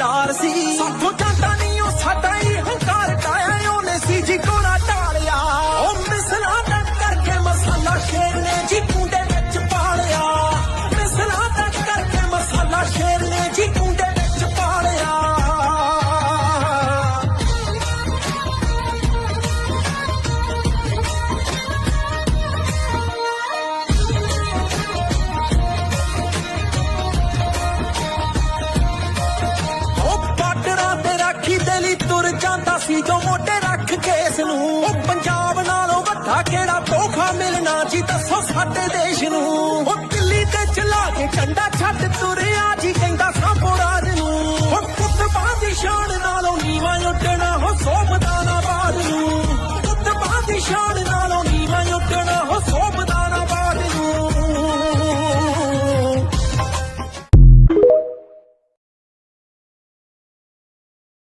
Star ਸੀ। ਸਾਥੋਂ ਸੀ ਜੋ ਮੋਢੇ ਰੱਖ ਕੇ ਇਸ ਨੂੰ ਉਹ ਪੰਜਾਬ ਨਾਲੋਂ ਵੱਡਾ ਕਿਹੜਾ ਧੋਖਾ ਮਿਲਣਾ ਜੀ, ਦੱਸੋ ਸਾਡੇ ਦੇਸ਼ ਨੂੰ। ਉਹ ਦਿੱਲੀ ਤੇ ਚਲਾ ਕੇ ਝੰਡਾ ਛੱਡ